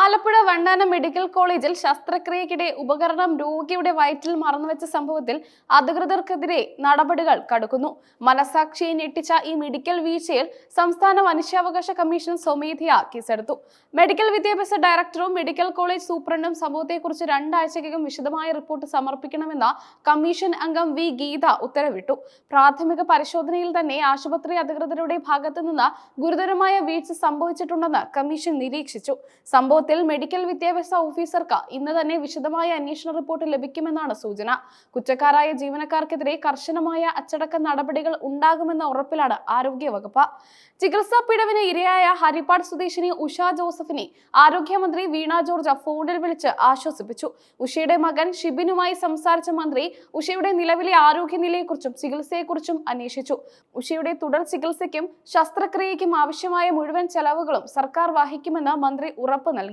Alappuzha Vandanam medical കോളേജിൽ ശസ്ത്രക്രിയക്കിടെ ഉപകരണം രോഗിയുടെ വയറ്റിൽ മറന്നുവെച്ച സംഭവത്തിൽ അധികൃതർക്കെതിരെ നടപടികൾ കടുക്കുന്നു. മനസാക്ഷിയെ ഞെട്ടിച്ച ഈ മെഡിക്കൽ വീഴ്ചയിൽ സംസ്ഥാന മനുഷ്യാവകാശ കമ്മീഷൻ സ്വമേധയാ കേസെടുത്തു. മെഡിക്കൽ വിദ്യാഭ്യാസ ഡയറക്ടറും മെഡിക്കൽ കോളേജ് സൂപ്രണ്ടും സംഭവത്തെക്കുറിച്ച് രണ്ടാഴ്ചയ്ക്കകം വിശദമായ റിപ്പോർട്ട് സമർപ്പിക്കണമെന്ന കമ്മീഷൻ അംഗം വി ഗീത ഉത്തരവിട്ടു. പ്രാഥമിക പരിശോധനയിൽ തന്നെ ആശുപത്രി അധികൃതരുടെ ഭാഗത്തു നിന്ന് ഗുരുതരമായ വീഴ്ച സംഭവിച്ചിട്ടുണ്ടെന്ന് കമ്മീഷൻ നിരീക്ഷിച്ചു. സംഭവത്തിൽ മെഡിക്കൽ വിദ്യാഭ്യാസ ഓഫീസർക്ക് ഇന്ന് തന്നെ വിശദമായ അന്വേഷണ റിപ്പോർട്ട് ലഭിക്കുമെന്നാണ് സൂചന. കുറ്റക്കാരായ ജീവനക്കാർക്കെതിരെ കർശനമായ അച്ചടക്ക നടപടികൾ ഉണ്ടാകുമെന്ന ഉറപ്പിലാണ് ആരോഗ്യവകുപ്പ്. ചികിത്സാ പിഴവിന് ഇരയായ ഹരിപ്പാട് സ്വദേശിനി ഉഷ ജോസഫിനെ ആരോഗ്യമന്ത്രി വീണ ജോർജ് ഫോണിൽ വിളിച്ച് ആശ്വസിപ്പിച്ചു. ഉഷയുടെ മകൻ ഷിബിനുമായി സംസാരിച്ച മന്ത്രി ഉഷയുടെ നിലവിലെ ആരോഗ്യനിലയെക്കുറിച്ചും ചികിത്സയെക്കുറിച്ചും അന്വേഷിച്ചു. ഉഷയുടെ തുടർ ചികിത്സയ്ക്കും ശസ്ത്രക്രിയയ്ക്കും ആവശ്യമായ മുഴുവൻ ചെലവുകളും സർക്കാർ വഹിക്കുമെന്ന് മന്ത്രി ഉറപ്പ് നൽകി.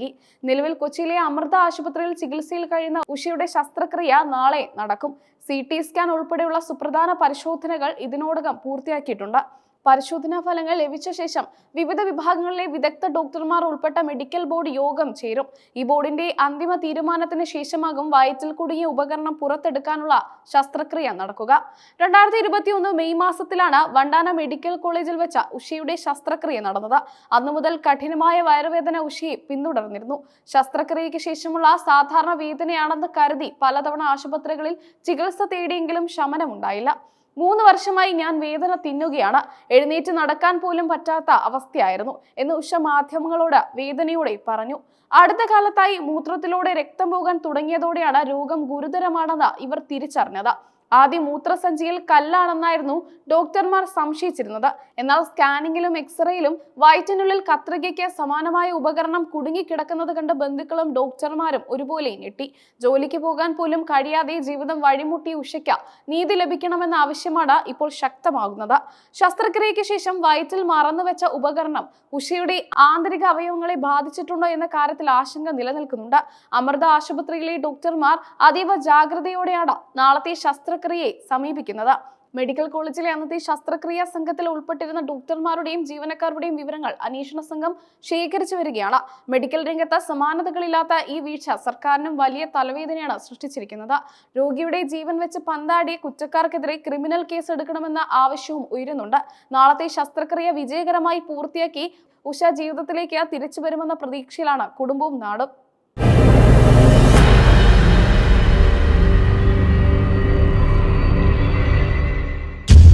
നിലവിൽ കൊച്ചിയിലെ അമൃത ആശുപത്രിയിൽ ചികിത്സയിൽ കഴിയുന്ന ഉഷയുടെ ശസ്ത്രക്രിയ നാളെ നടക്കും. സി സ്കാൻ ഉൾപ്പെടെയുള്ള സുപ്രധാന പരിശോധനകൾ ഇതിനോടകം പൂർത്തിയാക്കിയിട്ടുണ്ട്. പരിശോധനാ ഫലങ്ങൾ ലഭിച്ച ശേഷം വിവിധ വിഭാഗങ്ങളിലെ വിദഗ്ധ ഡോക്ടർമാർ ഉൾപ്പെട്ട മെഡിക്കൽ ബോർഡ് യോഗം ചേരും. ഈ ബോർഡിന്റെ അന്തിമ തീരുമാനത്തിന് ശേഷമാകും വയറ്റിൽ കുടുങ്ങിയ ഉപകരണം പുറത്തെടുക്കാനുള്ള ശസ്ത്രക്രിയ നടക്കുക. രണ്ടായിരത്തി ഇരുപത്തി ഒന്ന് മെയ് മാസത്തിലാണ് വണ്ടാന മെഡിക്കൽ കോളേജിൽ വെച്ച ഉഷയുടെ ശസ്ത്രക്രിയ നടന്നത്. അന്നു മുതൽ കഠിനമായ വയറുവേദന ഉഷയെ പിന്തുടർന്നിരുന്നു. ശസ്ത്രക്രിയയ്ക്ക് ശേഷമുള്ള സാധാരണ വേദനയാണെന്ന് കരുതി പലതവണ ആശുപത്രികളിൽ ചികിത്സ തേടിയെങ്കിലും ശമനമുണ്ടായില്ല. മൂന്ന് വർഷമായി ഞാൻ വേദന തിന്നുകയാണ്. എഴുന്നേറ്റ് നടക്കാൻ പോലും പറ്റാത്ത അവസ്ഥയായിരുന്നു എന്ന് ഉഷ മാധ്യമങ്ങളോട് വേദനയോടെ പറഞ്ഞു. അടുത്ത കാലത്തായി മൂത്രത്തിലൂടെ രക്തം പോകാൻ തുടങ്ങിയതോടെയാണ് രോഗം ഗുരുതരമാണെന്ന് ഇവർ തിരിച്ചറിഞ്ഞത്. ആദ്യം മൂത്രസഞ്ചിയിൽ കല്ലാണെന്നായിരുന്നു ഡോക്ടർമാർ സംശയിച്ചിരുന്നത്. എന്നാൽ സ്കാനിങ്ങിലും എക്സ്റേയിലും വയറ്റിനുള്ളിൽ കത്രികയ്ക്ക് സമാനമായ ഉപകരണം കുടുങ്ങിക്കിടക്കുന്നത് കണ്ട് ബന്ധുക്കളും ഡോക്ടർമാരും ഒരുപോലെ ഞെട്ടി. ജോലിക്ക് പോകാൻ പോലും കഴിയാതെ ജീവിതം വഴിമുട്ടി ഉഷയ്ക്ക് നീതി ലഭിക്കണമെന്ന ആവശ്യമാണ് ഇപ്പോൾ ശക്തമാകുന്നത്. ശസ്ത്രക്രിയയ്ക്ക് ശേഷം വയറ്റിൽ മറന്നുവെച്ച ഉപകരണം ഉഷയുടെ ആന്തരിക അവയവങ്ങളെ ബാധിച്ചിട്ടുണ്ടോ എന്ന കാര്യത്തിൽ ആശങ്ക നിലനിൽക്കുന്നുണ്ട്. അമൃത ആശുപത്രിയിലെ ഡോക്ടർമാർ അതീവ ജാഗ്രതയോടെയാണ് നാളത്തെ ശസ്ത്രക്രിയയെ സമീപിക്കുന്നത്. മെഡിക്കൽ കോളേജിലെ അന്നത്തെ ശസ്ത്രക്രിയാ സംഘത്തിൽ ഉൾപ്പെട്ടിരുന്ന ഡോക്ടർമാരുടെയും ജീവനക്കാരുടെയും വിവരങ്ങൾ അന്വേഷണ സംഘം ശേഖരിച്ചു വരികയാണ്. മെഡിക്കൽ രംഗത്ത് സമാനതകളില്ലാത്ത ഈ വീഴ്ച സർക്കാരിനും വലിയ തലവേദനയാണ് സൃഷ്ടിച്ചിരിക്കുന്നത്. രോഗിയുടെ ജീവൻ വെച്ച് പന്താടിയ കുറ്റക്കാർക്കെതിരെ ക്രിമിനൽ കേസ് എടുക്കണമെന്ന ആവശ്യവും ഉയരുന്നുണ്ട്. നാളത്തെ ശസ്ത്രക്രിയ വിജയകരമായി പൂർത്തിയാക്കി ഉഷ ജീവിതത്തിലേക്ക് തിരിച്ചു വരുമെന്ന പ്രതീക്ഷയിലാണ് കുടുംബവും നാടും.